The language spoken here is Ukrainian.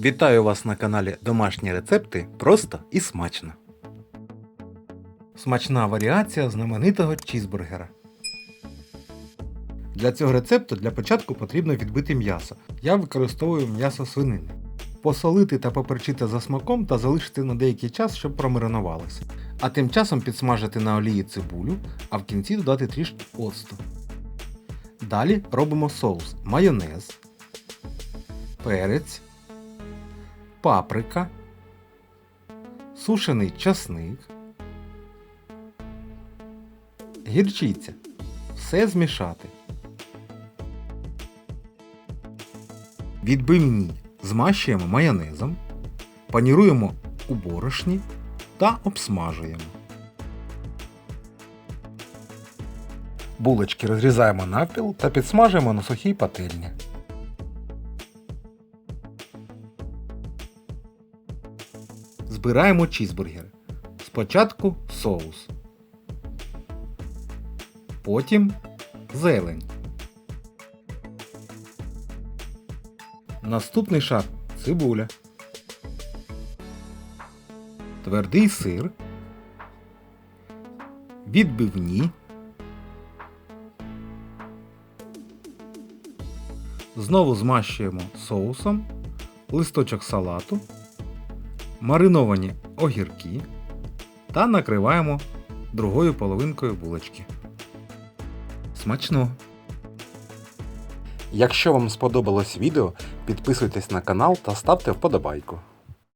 Вітаю вас на каналі Домашні рецепти просто і смачно. Смачна варіація знаменитого чізбургера. Для цього рецепту для початку потрібно відбити м'ясо. Я використовую м'ясо свинини. Посолити та поперчити за смаком та залишити на деякий час, щоб промаринувалося. А тим часом підсмажити на олії цибулю, а в кінці додати трішки оцту. Далі робимо соус майонез, перець, паприка, сушений часник, гірчиця. Все змішати. Відбивні змащуємо майонезом, паніруємо у борошні та обсмажуємо. Булочки розрізаємо навпіл та підсмажуємо на сухій пательні. Збираємо чізбургер. Спочатку соус. Потім зелень. Наступний шар цибуля. Твердий сир. Відбивні. Знову змащуємо соусом, листочок салату, мариновані огірки та накриваємо другою половинкою булочки. Смачно! Якщо вам сподобалось відео, підписуйтесь на канал та ставте вподобайку.